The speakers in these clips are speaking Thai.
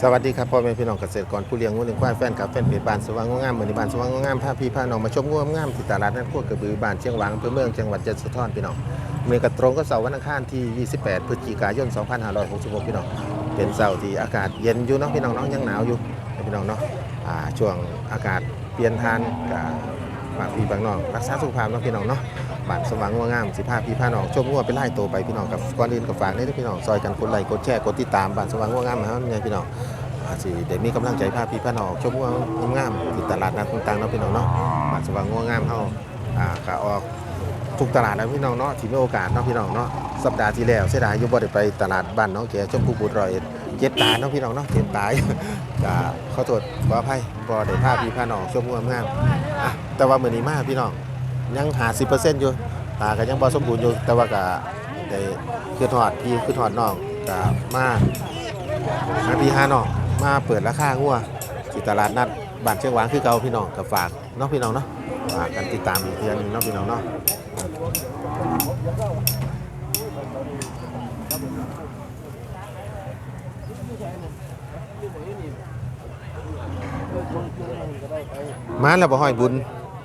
สวัสดีครับพ่อแม่พี่น้องเกษตรกรผู้เลี้ยงงูเลี้ยงควายแฟนกับแฟนเพจบ้านสว่างงามเหมือนบ้านสว่างงามพาพี่พาน้องมาชมงูงามที่ตลาดนัดพวกระบือบ้านเชียงหวังอำเภอเมืองจังหวัดยะโสธรพี่น้องเมื่อกระตรงก็เสาร์วันอังคารที่ 28 พฤศจิกายน 2566 พี่น้องเป็นเสาร์ที่อากาศเย็นอยู่เนาะพี่น้องเนาะยังหนาวอยู่พี่น้องเนาะช่วงอากาศเปลี่ยนทานกับฝากพี่บางน้องรักษาสุขภาพเนาะพี่น้องเนาะ บ้านสว่างงามสิพาพี่พาน้องชมงูไปไล่โตไปพี่น้องกับก่อนอื่นกับฝากนี่ด้พี่น้องซอยกันกดไลค์กดแชร์กดติดตามบ้านสว่างงามนะครับเนี่พี่น้องอาจสิได้มีกำลังใจพาพี่พาน้องชมง่วงงามๆที่ตลาดนัดต่างๆเนาะพี่น้องเนาะบาดสว่างง่วงงามเฮาอ่าก็ออกทุกตลาดแล้วพี่น้องเนาะที่มีโอกาสเนาะพี่น้องเนาะสัปดาห์ที่แล้วเสียดายยู่บ่ได้ไปตลาดบ้านน้องแกชมพูบุตรรอยเอ็ดเจ็บตาเนาะพี่น้องเนาะเจ็บตายก็ขอโทษขออภัยบ่ได้พาพี่พาน้องชมง่วงงามอะแต่ว่ามื้อนี้มาพี่น้อง ยัง50%อร์เซนต์อยู่ ตาก็ยังบ่สมบูรณ์อยู่ แต่ว่าก็ได้คือทอดพี่คือทอดน้องก็มาหาพี่หาน้องมาเปิดราคางัวที่ตลาดนัดบ้านเชียงหวางคือเก่าพี่น้องกับฝากน้องพี่น้องเนาะฝากกันติดตามอีกเทื่อหนึงน้องพี่น้องเนาะมาแล้วบ่ห้อยบุญ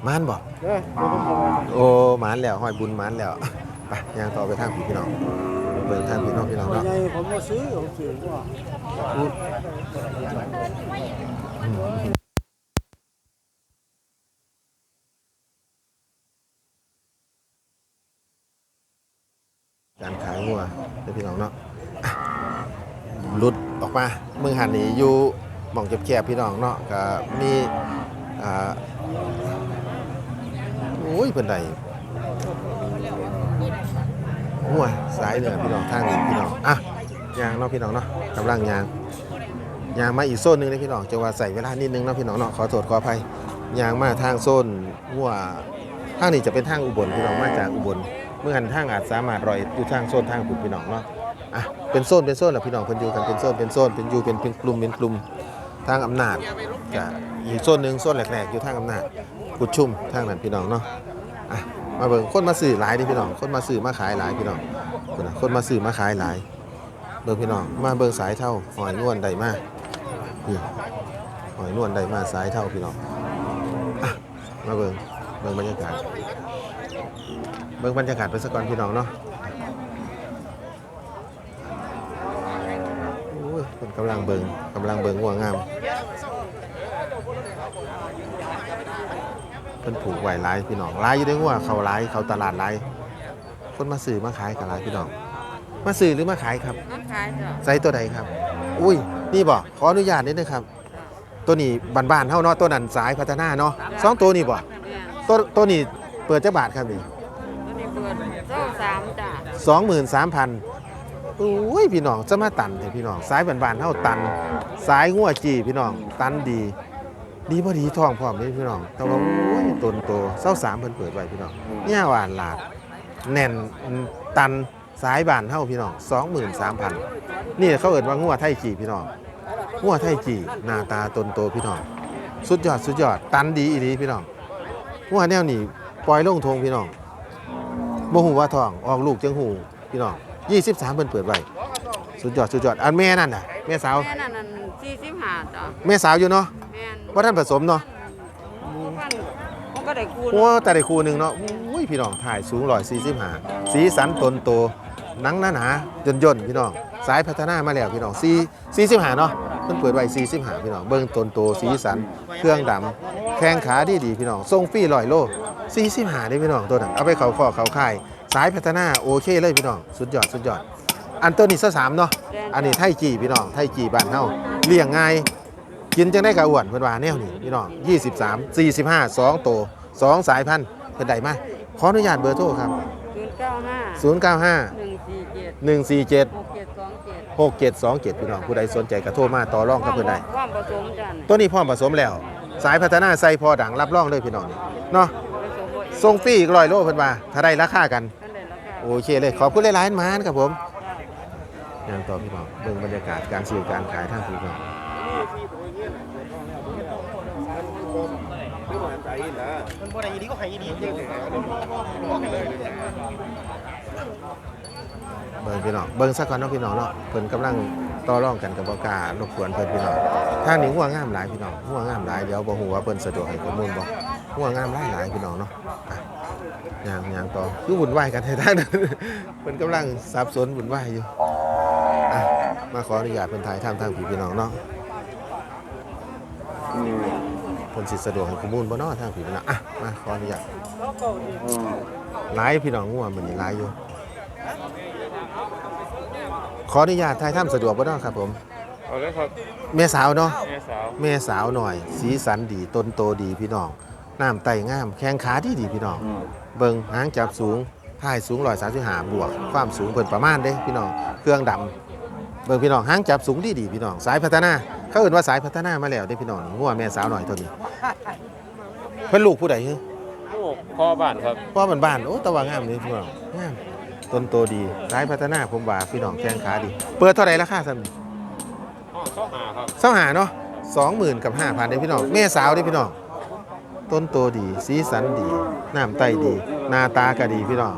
มานบ่เด้อเดี๋ยวผมบอกว่าโอ้มานแล้วห้อยบุญมานแล้วไปย่างต่อไปทางพี่พี่น้องเบิ่งทางพี่น้องพี่น้องไม่เนาะใช่ผมมาซื้อผมซื้อว่าการขายงัวเด้อพี่น้องเนาะอะหลุดออกมาเมืองหันนี่อยู่หม่องแคบๆพี่น้องเนาะก็มีอ่าโอ้ยเพิ่นได้งัวสายเหนือพี่น้องทางนี้พี่น้องอะยางเนาะพี่น้องเนาะกำลังยางยางมาอีกโซนหนึงเลยพี่น้องจังว่าใส่เวลานิดนึงเนาะพี่น้องเนาะขอโทษขออภัยยางมาทางโซนงัวทางนี้จะเป็นทางอุบลพี่น้องมาจากอุบลเมื่อหันทางอาจสามารถรอยอยู่ทางโซนทางคุณพี่น้องเนาะอะเป็นโซนเป็นโซนแหละพี่น้องเพิ่นอยู่กันเป็นโซนเป็นโซนเป็นอยู่เป็นเป็นกลุ่มเป็นกลุ่มทางอำนาจกับอีกโซนหนึ่งโซนแรกๆอยู่ทางอำนาจ กุดชุ่มทางนั้นพี่น้องเนาะอะมาเบิ่งคนมาซื้อหลายดิพี่น้องคนมาซื้อมาขายหลายพี่น้องคนน่ะคนมาซื้อมาขายหลายเบิ่งพี่น้องมาเบิ่งสายเท่าหอยนวลใดมานี่หอยนวลใดมาสายเท่าพี่น้องอะมาเบิ่งเบิ่งบรรยากาศเบิ่งบรรยากาศไปสักก่อนพี่น้องเนาะโอ้ยเพิ่นกำลังเบิ่งกำลังเบิ่งงัวงาม พิ่นผูกไว้หลายพี่น้องหลายอยู่ได้งัวเขาหลายเขาตลาดหลายคนมาซื้อมาขายกันหลายพี่น้อง มาซื้อหรือมาขายครับน้ำขายจ้ะไซส์ตัวใดครับ อุ้ยนี่บ่ขออนุญาตนิดนึงครับ ตัวนี้บ้านๆเฮาเนาะตัวนั้นสายพัฒนาเนาะสองตัวนี้บ่เนี่ยตัวตัวนี้เปิดจักบาทครับนี่ตัวนี้เปิดเจ้าสามจ้ะสองหมื่นสามพันอุ้ยพี่น้องจะมาตันเถอะพี่น้องสายบานๆเท่าตัน สายงัวจีพี่น้อง ตันดี ดีพอดีทองพร้อมเลยพี่น้อง แต่ว่าโอ้ยตนโตเศร้าสามเพิ่นเปิดไว้พี่น้องเนี่ยหวานหลาด แน่นตันสายบานเท่าพี่น้องสองหมื่นสามพันนี่เขาเอิ้นว่างัวไทยจีพี่น้องงัวไทยจีหน้าตาตนโตพี่น้อง สุดยอดสุดยอด ตันดีอีดีพี่น้องงัวแนวนี้ปล่อยลงทงพี่น้องบ่ฮู้ว่าท้องออกลูกจังหูพี่น้อง23เพิ่นเปิดไว้สุดยอดสุดยอดอันแม่นั่นน่ะแม่สาวแม่นั่นนั่นสี่สิบห้าจ้ะแม่สาวอยู่เนาะ แม่นบ่ทันผสมเนาะมันมันก็ได้คูณโอ้แต่ได้คู่หนึงเนาะอุ้ยพี่น้องถ่ายสูง145สีสันตนโตหนังหนาหนาย่นย่นๆพี่น้องสายพัฒนามาแล้วพี่น้อง4 45เนาะเพิ่นเปิดไว้45พี่น้องเบิ่งตนโตสีสันเครื่องดำแข้งขาดีดีๆพี่น้องทรงฟรี100โล45เด้พี่น้องตัวนั้นเอาไปเขาข้อเขาค่ายสายพัฒนาโอเคเลยพี่น้องสุดยอดสุดยอดอันตัวนี้ซะสามเนาะ อันนี้ไทยจีพี่น้อง ไทยจีบ้านเฮาเลี้ยงง่าย กินจังได้กะอ้วนเพิ่นว่าแนวนี้พี่น้อง23 45 2โต2สายพันธุ์เพิ่นได้มาขออนุญาตเบอร์โทรครับศูนย์เก้าห้า095หนึ่งสี่เจ็ด147หกเจ็ดสองเจ็ด6727พี่น้องผู้ใดสนใจก็โทรมาต่อรองกับเพิ่นได้ ความผสมจ้ะน่ะตัวนี้พร้อมผสมแล้ว สายพัฒนาใส่พอดังรับรองเลยพี่น้องนี่เนาะผสมไว้ส่งฟรีอีก100โลเพิ่นว่าถ้าได้ราคากันท่านได้ราคาโอเคเลย ขอบคุณหลายๆมานครับผมยังต่อพี่น้องเบิ่งบรรยากาศการซื้อการขายทางพี่น้อง เบิ่งพี่น้องเบิ่งสักก่อนเนาะพี่น้องเนาะเพิ่นกำลังต่อรองกันกับบ่กล้ารบกวนเพิ่นพี่น้องทางนี้งัวงามหลายพี่น้องงัวงามหลายเดี๋ยวบ่ฮู้ว่าเพิ่นสะดวกให้ข้อมูลบ่งัวงามหลายหลายพี่น้องเนาะอะย่างย่างต่อคือวุ่นวายกันให้ทางนั้นเพิ่นกำลังสับสนวุ่นวายอยู่อะมาขออนุญาตเพิ่นถ่ายทำทางพี่พี่น้องเนาะ เพิ่นสิสะดวกให้ข้อมูลบ่เนาะทางพี่พี่น้องอะมาขออนุญาตหลายพี่น้องงัวมื้อนี้หลายอยู่ ขออนุญาตถ่ายทำสะดวกบ่เนาครับผม เอาเลยครับแม่สาวเนาะ แม่สาวแม่สาวหน่อย สีสันดีต้นโตดีพี่น้องน้ำไตงาม แข้งขาที่ดีพี่น้อง เบิงหางจับสูงท้ายสูงร้อยสามสิบห้าบวก ความสูงเพิ่นประมาณเด้พี่น้อง เครื่องดำเบิงพี่น้องหางจับสูงดีดีพี่น้อง สายพัฒนา เขาเอ่นว่าสายพัฒนามาแล้วเด้พี่น้องงัวแม่สาวหน่อยตัวนี้ เพิ่นลูกผู้ใดฮะลูกพ่อบ้านครับพ่อบ้านบ้านๆโอ้ตะว่างามเลยพี่น้องงามต้นโตดีสายพัฒนาผมว่าพี่น้องแข้งขาดี เปิดเท่าไหร่ราคาซั่นห้องเข้าหาครับเสาหาเนาะสองหมื่นกับห้าพันเด้พี่น้องแม่สาวเด้พี่น้องต้นโตดีสีสันดีน้ำไตดีหน้าตาก็ดีพี่น้อง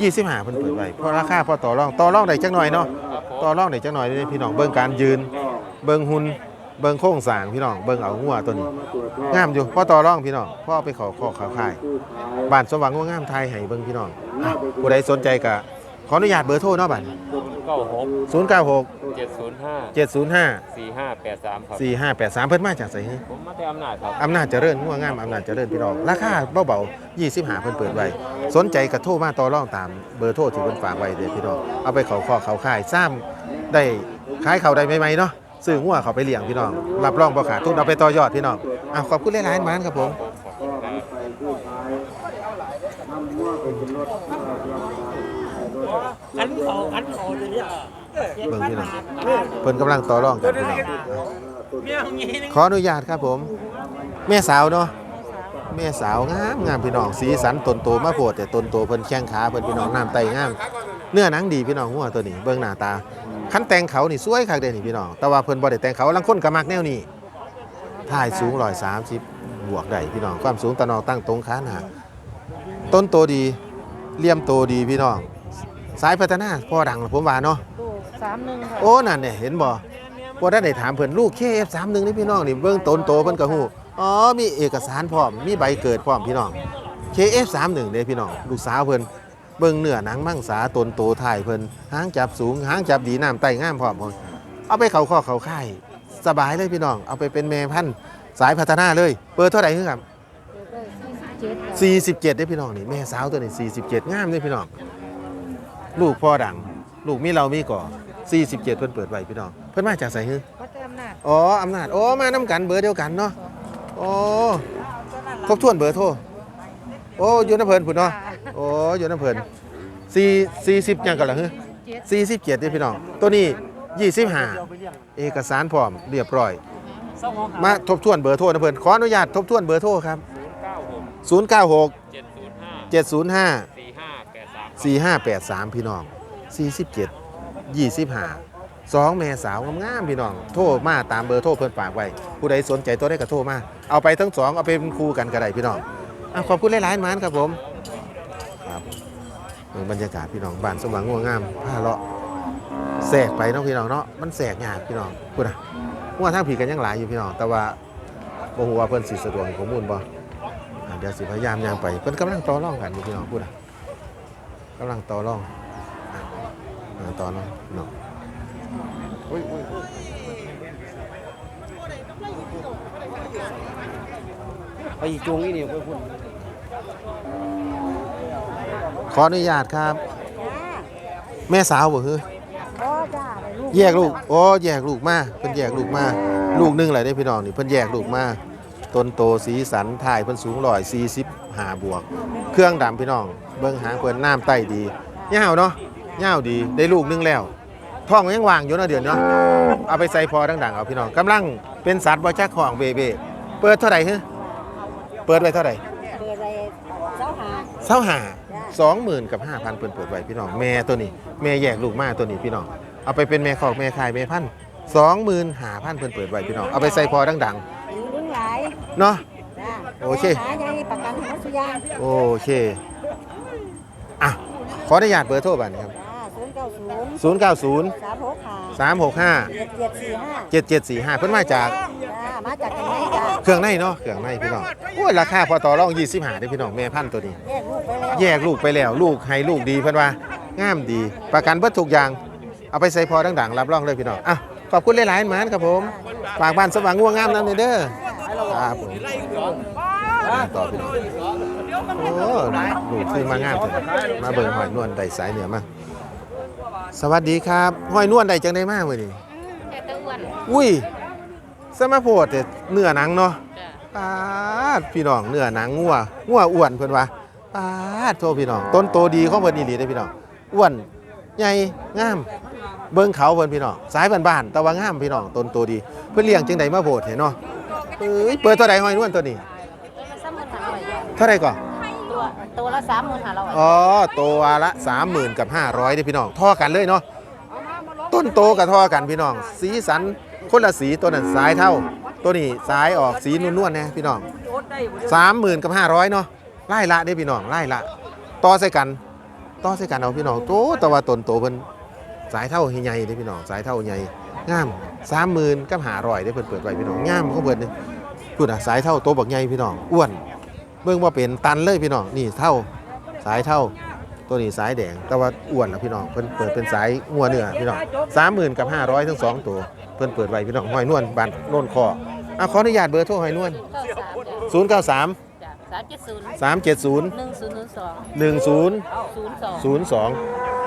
ยี่สิบห้าเพิ่นเปิดไว้เพราะราคาพอต่อรองต่อรองได้จักหน่อยเนาะ ครับผมต่อรองได้จักหน่อยเด้พี่น้องเบิ่งการยืน เบิ่งหุ่นเบิ่งโครงสร้างพี่น้องเบิ่งเอางัวตัวนี้งามอยู่พอต่อรองพี่น้องพ่อเอาไปเขอขอขาวขายบ้านสมหวังว่างามไทยให้เบิ่งพี่น้องอะผู้ใดสนใจก็ขออนุญาตเบอร์โทรเนาะบัดเก้าหกศูนย์เก้าหกเจ็ดศูนย์ห้าเจ็ดศูนย์ห้าสี่ห้าแปดสามครับสี่ห้าแปดสามเพิ่นมาจากไสฮะผมมาแต่อำนาจครับ อำนาจเจริญงัวงามอำนาจเจริญพี่น้องราคาเบาๆ20หาเพิ่นเปิดไว้สนใจกระโทรมาต่อรองตามเบอร์โทรที่เพิ่นฝากไว้เด้อพี่น้องเอาไปเขาคอเขาค่ายซ้ำได้ขายเขาได้ใหม่ๆเนาะ ซื้องัวเขาไปเลี้ยงพี่น้อง รับรองบ่ขาดทุนเอาไปต่อยอดพี่น้องอะขอบคุณหลายๆมานครับผมขันเขาขันเขาจะเนี่ยเบิ่งพี่น้องเพิ่นกำลังต่อรองกันพี่น้องของนี้นึงขออนุญาตครับผม แม่สาวเนาะแม่สาวงามงามพี่น้องสีสันตนโตมาโพดแต่ตนโตเพิ่นแข้งขาเพิ่นพี่น้องน้ำไตงาม เนื้อหนังดีพี่น้องหัวตัวนี้เบิ่งหน้าตา คันแต่งเขานี่สวยคักเด้นี่พี่น้อง แต่ว่าเพิ่นบ่ได้แต่งเขาลังคนก็มักแนวนี้ถ่ายสูง130 บวกได้พี่น้อง ความสูงตะนองตั้งตรงขาหน้าต้นโตดีเลี่ยมโตดีพี่น้อง สายพัฒนาพ่อดังผมว่าเนาะลูกสามหนึ่งค่ะโอ้นั่นเนี่ยเห็นบ่บ่ได้ได้ถามเพิ่นลูก KF31 นี่พี่น้องนี่เบิ่งตนโตเพิ่นก็ฮู้อ๋อมีเอกสารพร้อมมีใบเกิดพร้อมพี่น้อง KF31 เด้พี่น้องลูกสาวเพิ่น เบิ่งเนื้อหนังมังสาตนโตถ่ายเพิ่นหางจับสูงหางจับดีน้ำไตงามพร้อมพุ่นเอาไปเข้าข้อเข้าค่ายสบายเลยพี่น้องเอาไปเป็นแม่พันธุ์สายพัฒนาเลยเปิดเท่าไหร่คือครับ47เด้พี่น้องนี่แม่สาวตัวนี้47งามเด้พี่น้องลูกพ่อดัง ลูกมีเรามีก่อ47เพิ่นเปิดไว้พี่น้องเพิ่นมาจากไสฮือวัดอำนาจอ๋ออำนาจโอ้มาน้ำกันเบอร์เดียวกันเนาะโอ้ครบถ้วนเบอร์โทรโอ้อยู่น้ำเพิ่นพุ่นเนาะ โอ้อยู่น้ำเพิ่น4 40หยังกันล่ะฮือ47เจ็ด้อพี่น้อง ตัวนี้25เอกสารพร้อมเรียบร้อย มาทบทวนเบอร์โทรนะเพิ่นขออนุญาตทบทวนเบอร์โทรครับศูนย์เก้าหกเจ็ดศูนย์ห้าสี่ห้าแปดสามพี่น้อง47 25สองแม่สาวงามๆพี่น้อง โทรมาตามเบอร์โทรเพิ่นฝากไว้ ผู้ใดสนใจตัวได้ก็โทรมา เอาไปทั้งสองเอาไปเป็นคู่กันก็ได้พี่น้องอขอบคุณหลายๆมานครับผม บิ่งบรรยากาศพี่น้องบ้านสว่างงัวงามผ้าเลาะแสกไปเนาะพี่น้องเนาะมันแสกยากพี่น้องพูดนะงัวทางผีกันยังหลายอยู่พี่น้อง แต่ว่าบ่ฮู้ว่าเพิ่นสิสะดวกให้ข้อมูลบ่อ่าเดี๋ยวสิพยายามย่างไปเพิ่นกำลังต่อรองกันอยู่พี่น้องพูดนะกำลังต่อรองอะอ่าต่อรองเนาะไปจูงอีนี่ไปพุ่น ขออนุญาตครับ แม่สาวบ่คือพ่อจ้าได้ลูกแยกลูกโอ้แยกลูกมาเพิ่นแยกลูกมา ลูกหนึงแหละได้พี่น้องนี่เพิ่นแยกลูกมาต้นโตสีสันถ่ายเพิ่นสูงร้อยสี่สิบห้าบวก เครื่องดำพี่น้อง เบิ่งหางเพิ่นน้ำไต้ดียาวเนาะยาวดีได้ลูกหนึงแล้วท้องยังว่างอยู่เนาะเดือนเนาะเอาไปใส่พอดังๆเอาพี่น้องกำลังเป็นสัตว์บ่จักของเบเบ้เปิดเท่าไหร่ฮะเปิดไว้เท่าไหร่เปิดอะไรเจ้าหา เศร้าหา สองหมื่นกับห้าพันเปิดเปิดไว้พี่น้องแม่ตัวนี้ แม่แยกลูกมาตัวนี้พี่น้องเอาไปเป็นแม่คอกแม่ขายแม่พันสองหมื่นห้าพันเปิดเปิดไว้พี่น้องเอาไปใส่พอดังอยู่ลุงหลายๆเนาะ จ้าโอเค หาใหญ่ประกันให้สุยางโอเคอะขออนุญาตเบอร์โทรบัตรครับจ้าศูนย์เก้าศูนย์เก้าศูนย์090สามหกห้า365เจ็ดเจ็ดสี่ห้า7745เพิ่นมาจากจ้า มาจากไหนจ้าเครื่องในเนาะเครื่องในพี่น้องโอ้ยราคาพอต่อรอง25ได้อพี่น้องแม่พันธุ์ตัวนี้ แยกลูกไปแล้วแยกลูกไปแล้วลูกให้ลูกดีเพิ่นว่างามดี ประกันเบิดทุกอย่าง เอาไปใส่พอดังๆรับรองเลยพี่น้องอะขอบคุณหลายๆหมานครับผมฝากบ้านสว่างง่วงงามนำเด้อครับผมต่อพี่น้องโอ้ลูกซื้อมางามจังมาเบิ่งหอยนวลได้สายเหนือมาสวัสดีครับหอยนวลได้จังได้มากมื้อนี้แต่ตะอ้วนอุ้ย สมาโพดแต่เนื้อหนังเนาะจ้ะปาดพี่น้องเนื้อหนังงัวงัวอ้วนเพิ่นว่าปาดโทพี่น้อง ต้นโตดีของเพิ่นอีหลีเด้อพี่น้องอ้วนใหญ่งาม เบิ่งเขาเพิ่นพี่น้องสายบ้านๆแต่ว่างามพี่น้องต้นโตดี เพิ่นเลี้ยงจังไดมาโพดเห็นเนาะเอ้ยเปิดเท่าใดหอยนวลตัวนี้ตัวละสามหมื่นห้าร้อยเท่าใดก่อนตัวตัวละสามหมื่นห้าร้อยอ๋อตัวละ30,000กับ500เด้อพี่น้องเท่อกันเลยเนาะต้นโตกับเท่อกันพี่น้อง สีสัน คนละสีตัวนั้นสายเท่า ตัวนี้สายออกสีนวลๆนะพี่น้องสามหมื่นกับห้าร้อยเนาะไล่ละได้พี่น้องไล่ละต่อใส่กันต่อใส่กันเอาพี่น้องโตแต่ว่าตนโตเพิ่นสายเท่าใหญ่ๆได้พี่น้องสายเท่าใหญ่งามสามหมื่นกับห้าร้อยได้เพิ่นเปิดไว้พี่น้องงามเขาเปิดนี่พูดอะสายเท่าโตบักใหญ่พี่น้องอ้วน เบิ่งว่าเป็นตันเลยพี่น้องนี่เท่าสายเท่า ตัวนี้สายแดงแต่ว่าอ้วนแล้วพี่น้องเพิ่นเปิดเป็นสายงัวเนื้อพี่น้องสามหมื่นกับห้าร้อยทั้งสองตัวเพิ่นเปิดไว้พี่น้องหอยนวลบานโน่นคออะขออนุญาตเบอร์โทรหอยนวลเก้าสามจ้ะศูนย์เก้าสามจ้ะสามเจ็ดศูนย์สามเจ็ดศูนย์หนึ่งศูนย์ศูนย์สองหนึ่งศูนย์ศูนย์สองศูนย์สอง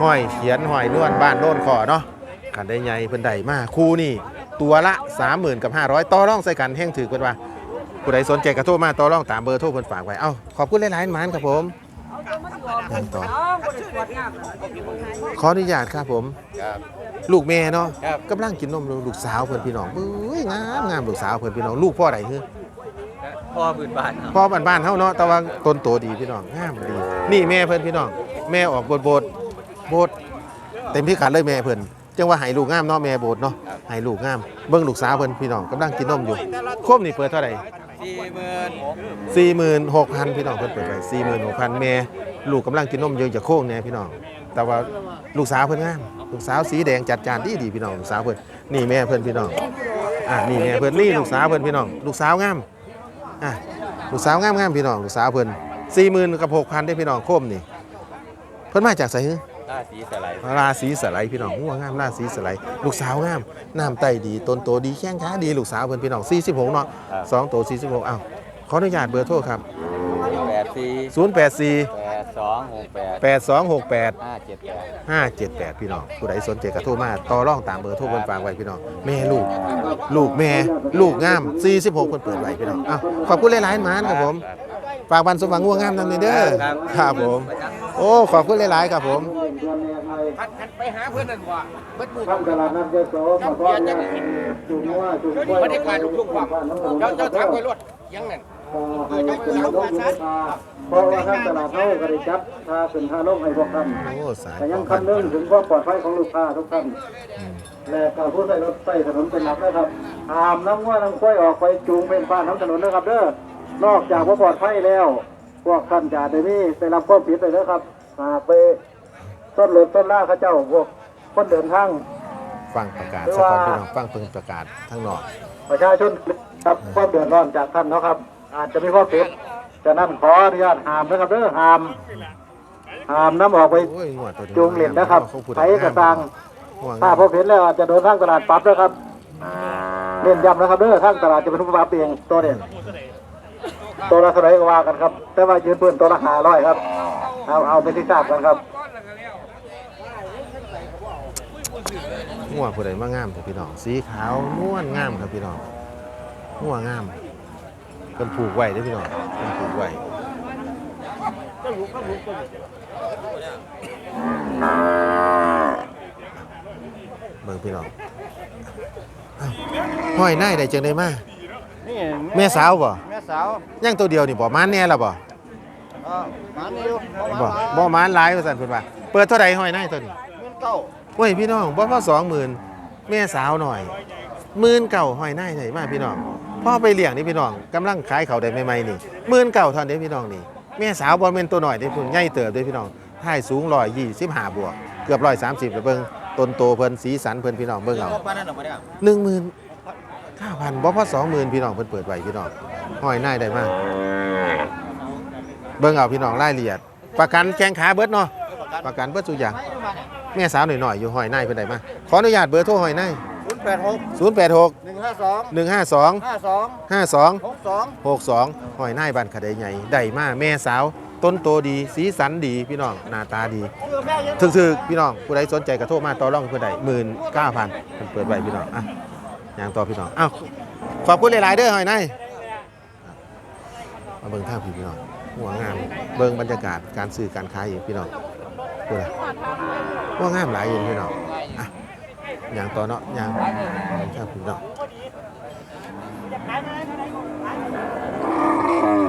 ห้อยเขียนห้อยนวลบ้านโน่นขอเนาะขันได้ใหญ่เพิ่นได้มาคู่นี่ตัวละ30,000กับ500ต่อรองใส่กันแห้งถือเพิ่นว่าผู้ใดสนใจก็โทรมาต่อรองตามเบอร์โทรเพิ่นฝากไว้เอ้าขอบคุณหลายๆหมานครับผม นั่งต่อ ขออนุญาตครับผม ครับ ลูกแม่เนาะครับ กำลังกินนมลูกสาวเพิ่นพี่น้องเบ้ยงามงามลูกสาวเพิ่นพี่น้องลูกพ่อใดคือพ่อพื้นบ้านครับพ่อบ้านๆเฮาเนาะแต่ว่าต้นโตดีพี่น้องงามดี นี่แม่เพิ่นพี่น้อง แม่ออกโบดโบดโบดเต็มพิกัดเลยแม่เพิ่นจังว่าให้ลูกงามเนาะแม่โบดเนาะให้ลูกงามเบิ่งลูกสาวเพิ่นพี่น้องกำลังกินนมอยู่โคมนี่เปิดเท่าไหร่ สี่หมื่นหก46,000 พี่น้องเพิ่นเปิดไว้46,000แม่ ลูกกำลังกินนมเยอะจะโค้งแน่พี่น้อง แต่ว่าลูกสาวเพิ่นงาม ลูกสาวสีแดงจัดจานดีดีๆพี่น้อง ลูกสาวเพิ่น นี่แม่เพิ่นพี่น้อง อะนี่แม่เพิ่นนี่ลูกสาวเพิ่นพี่น้อง ลูกสาวงาม อะลูกสาวงามงามๆพี่น้อง ลูกสาวเพิ่น40,000กับ6,000ได้พี่น้องโคมนี่ เพิ่นมาจากไสฮึหน้าสีสไลด์ราศีสไลด์พี่น้องหัวงามราศีสไลด์ลูกสาวงามน้ำไตดีต้นโตดีแข้งขาดีลูกสาวเพิ่นพี่น้อง46เนาะสองโต46อ้าวขออนุญาตเบอร์โทรครับแปดสี่084แปด สองหกแปด8268 ห้าเจ็ดแปด578 พี่น้องผู้ใดสนใจก็โทรมาต่อรองตามเบอร์โทรเพิ่นฝากไว้พี่น้องแม่ลูก ลูกแม่ลูกงาม 46เพิ่นเปิดไว้พี่น้องอ้าวขอบคุณหลายๆหมานครับผม ฝากบันสมหวังงัวงามนำนี่เด้อครับผม โอ้ขอบคุณหลายๆครับผมทำตลาดนัดเยอะโสมาพ่อเนี่ยจุ่มว่าจุ่มกล้วยไม่ได้การลูกทุ่งฟังเจ้าเจ้าทักไปรถยังนั่น ให้ลูกค้าลูกค้าเพราะว่าทางตลาดเท่าก็ได้จัดค่าสินค้าลงให้พวกท่านโอ้สายแต่ขยังคำนึงถึงความปลอดภัยของลูกค้าทุกท่านและการผู้ใช้รถใช้ถนนเป็นหลักนะครับหามน้ำว่าน้ำกล้วยออกไปจูงเป็นบ้านน้ำถนนนะครับเด้อนอกจากว่าปลอดภัยแล้ว พวกท่านจะได้มีได้รับความผิดเลยนะครับหากไปต้นรถต้นล่าข้าเจ้าพวกคนเดินทางฟังประกาศสักก่อนพี่น้องฟังเพิ่งประกาศทั้งนอกประชาชนครับความเดือดร้อนจากท่านเนาะครับ อาจจะมีข้อผิดฉะนั้นขออนุญาตห้ามนะครับเด้อห้ามห้ามน้ำออกไปโอ้ยงวดตัวนี้จูงเหรียญนะครับเขาพูดใช้กระตังง่วงถ้าพบเห็นแล้วอาจจะโดนทางตลาดปรับนะครับเน้นย้ำนะครับเด้อทางตลาดจะเป็นผู้ปรับเองตัวเนี่ยตัวละเท่าไหร่ก็ว่ากันครับ แต่ว่ายืนเพื่อนตัวละห้าร้อยครับ เอาเอาไปที่ทราบกันครับง่วงผู้ใดมางามแต่พี่น้องสีขาวนวลงามครับพี่น้องง่วงงาม เป็นผูกไว้เด้อพี่น้องเป็นผูกไว้เบิ่งพี่น้องอ้าวห้อยหน้ายได้จังได้มานี่แม่สาวบ่แม่สาวยังตัวเดียวนี่บ่มานแน่ละบ่เออมานี่อยู่บ่บ่มานหลายว่าซั่นเพิ่นว่าเปิดเท่าใดห้อยหน้ายตัวนี้เงินเก้าเว้ยพี่น้องบ่พอสองหมื่นแม่สาวหน่อยหมื่นเก่าห้อยหน้ายได้มาพี่น้อง พ่อไปเลี้ยงนี่พี่น้องกำลังขายเขาได้ใหม่ๆนี่หมื่นเก่าท่านี้พี่น้องนี่แม่สาวบ่แม่นตัวหน่อยเด้พุ่นใหญ่เติบเด้พี่น้องท้ายสูง125บห้าบวก เกือบร้อยสามสิบเบิ่งต้นโตเพิ่นสีสันเพิ่นพี่น้องเบิ่งเอาหนึ่งหมื่นเก้าพันบ่พอสองหมื่นพี่น้องเพิ่นเปิดไว้พี่น้องห้อยหน้ายได้มากเบิ่งเอาพี่น้องรายละเอียด ประกันแข้งขาเบิดเนาะประกันเบิดทุอย่างแม่สาวหน่อยๆอยู่ห้อยหน้ายเพิ่นได้มาขออนุญาตเบอร์โทรห้อยหน้าย ย์แปดหกศูนย์แปดหกหนึ่งห้าสองหนึ่งห้าสองห้าสองห้าสองหกสองหกสองห้อยหน้ายบ้านขะไดใหญ่ได้มาแม่สาว ต้นโตดี สีสันดีพี่น้อง หน้าตาดีถึกๆพี่น้องผู้ใดสนใจกระโทรมาต่อรองเพื่อใดหมื่นเก้าพันเปิดไว้พี่น้องอะอย่างต่อพี่น้องอ้าวขอบคุณหลาย ๆ เด้อห้อยหน้ายมาเบิ่งท่าพี่พี่น้องหัวงามเบิ่งบรรยากาศการซื้อการขายอีกพี่น้องดูนะหัวงามหลายอยู่พี่น้องอะ อย่างต่อเนาะอย่างท่าพี่น้อง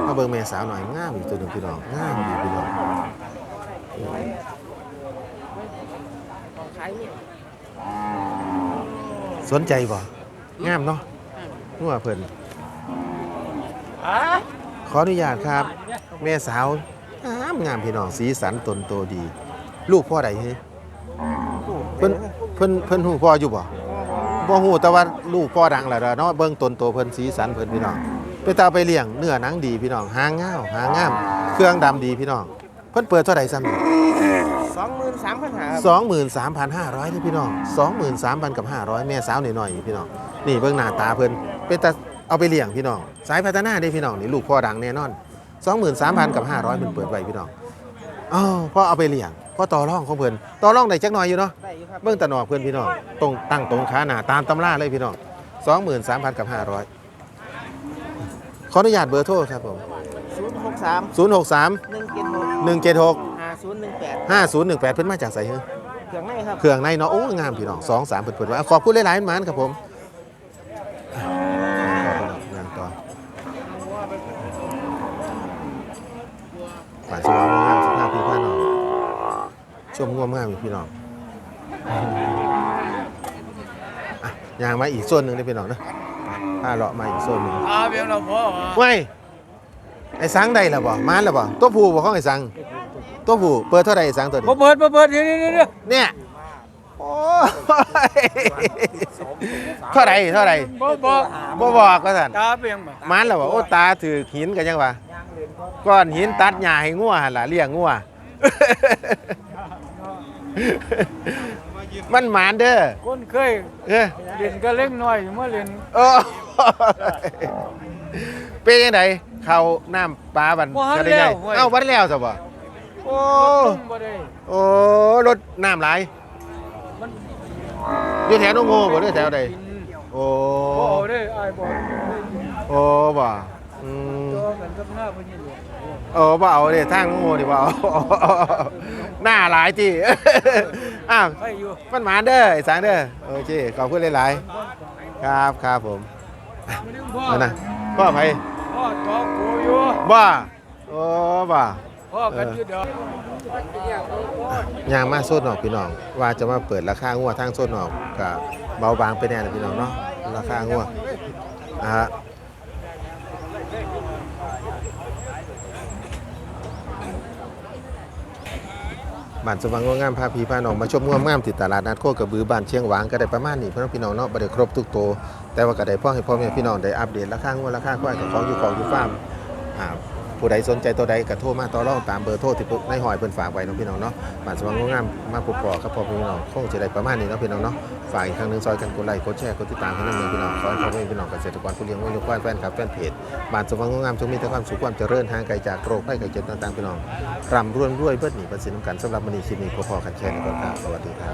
มาเบิ่งแม่สาวหน่อยงามอีกตัวหนึ่งพี่น้องงามดีพี่น้องสนใจบ่งามเนาะนัวเพิ่นขออนุญาตครับ แม่สาวงามงามพี่น้องสีสันตนโตดี ลูกพ่อใดเฮ้เพิ่น พิ่นเพิ่นฮู้พ่ออยู่บ่บ่ฮู้แต่ว่าลูกพ่อดังแล้วเนาะเบิ่งตนโตเพิ่นสีสันเพิ่นพี่น้องไปตาไปเลี้ยงเนื้อหนังดีพี่น้องหางเงาวหางงามเครื่องดำดีพี่น้องเพิ่นเปิดเท่าไหร่ซ้ำนี่สองหมื่นสามพันหาสองหมื่นสามพันห้าร้อยพี่น้องสองหมื่นสามพันกับห้าร้อยแม่สาวหน่อยๆพี่น้องนี่เบิ่งหน้าตาเพิ่นเป็นตาเอาไปเลี้ยงพี่น้องสายพัฒนาได้พี่น้องนี่ลูกพ่อดังแน่นอนสองหมื่นสามพันกับห้าร้อยเพิ่นเปิดไว้พี่น้องอ๋อพ่อเอาไปเลี้ยงพ่ อต่อรองของเพิ่นต่อรองได้จักหน่อยอยู่เนาะได้อยู่ครับเบิ่งตะหนอกเพื่อนพี่น้องตรงตั้งตรงขาหน้าตามตำราเลยพี่น้องสองหมื่นสามพันกับห้าร้อยขออนุญาตเบอร์โทรครับผมศูนย์หกสามศูนย์หกสามหนึ่งเจ็ดหกหนึ่งเจ็ดหกห้าศูนย์หนึ่งแปดห้าศูนย์หนึ่งแปดเพิ่นมาจากไสเฮ้ยเครื่องในครับเครื่องในเนาะโอ้งามพี่น้องสองสามเพิ่นเพิ่นว่าขอบคุณหลายๆหมานครับผมงานต่ฝ่ายสว่างงามสภาพพี่พ่อน้องช มงวมงามอยู่พี่น้องอะยางมาอีกส่วนหนึ่งได้พี่น้องเนอะพาเลาะมาอีกส่วนหนึ่งอาเบียงเราพ่อไว้ไอ้สังได้แล้วบ่มานแล้วบ่ตัวผู้บ่ของไอ้สังตัวผู้เปิดเท่าไหร่ไอ้สังตัวนี้บ่เปิดบ่เปิดนี่นี่นี่เนี่ยโอ้ยเท่าไหร่เท่าไหร่บ่บอกบ่บอกก็สั่นตาเบียงบ่มานแล้วบ่โอ้ตาถือหินกันยังวะก้อนหินตัดหญ้าให้งัวหั่นล่ะเลี้ยงงัว มันหมานเด้อคนเคยเอ้อเล่นก็เล็กน้อยมาเล่นโอ้เป็นยังไงเข้าน้ำปลาบันก็ได้ไงเอ้าบ่ได้แล้วซะบ่โอ้บ่ได้โอ้รถน้ำไหลายมันอยู่แถวน้องโง่บ่หรือแถวใดกินโอ้บ่เอาได้อายบ่โอ้บ่อืมตัวกันกับหน้าเพิ่นนี่ หลวงโอ้บ่เอาเด้ทางน้องโง่นี่บ่เอาหน้าหลายที่อ้าวไปอยู่มันหมาเด้อไอ้สังเด้อโอเคขอบคุณหลายๆครับครับผมไม่ได้พ่อมานะพ่อไผพ่อตอโกอยู่บ่โอ้บ่พ่อกันอยู่เด้อยางมาโซนนอกพี่น้อง ว่าจะมาเปิดราคางัวทางโซนนอกก็เบาบางไปแน่นะพี่น้องเนาะราคางัวอะ บ้านสว่างงามพาพีพาน้องมาชมงวงามติดตลาดนัดโคกระบือบ้านเชียงหวางก็ได้ประมาณนี้พี่น้องพี่น้องเนาะบ่ได้ครบทุกโตวแต่ว่าก็ได้พ่อให้พ่อแม่พี่น้องได้อัปเดตราคางวราคาควายกับของอยู่ของอยู่ฟาร์มอ่า ผู้ใดสนใจตัวใดก็โทรมาต่อรองตามเบอร์โทรที่ในหอยเพิ่นฝากไว้เน้องพี่น้องเนาะบ้านสว่างงงามมาพบปอครับพ่อพี่น้องคงจะได้ประมาณนี้เนาะพี่น้องเนาะฝากอีกครั้งหนึงซอยกันกดไลค์กดแชร์กดติดตามให้น้องพี่น้องขอให้พ่อแม่พี่น้องเกษตรกรผู้เลี้ยงวัวควายแฟนคลับแฟนเพจบ้านสว่างงามจงมีแต่ความสุขความเจริญห่างไกลจากโรคภัยไข้เจ็บต่างๆพี่น้องร่ำรวยรวยเบิดหนีประสิทธิ์นำกันสำหรับมื้อนี้คลิปนี้พอๆกันแค่นี้ก่อนครับสวัสดีครับ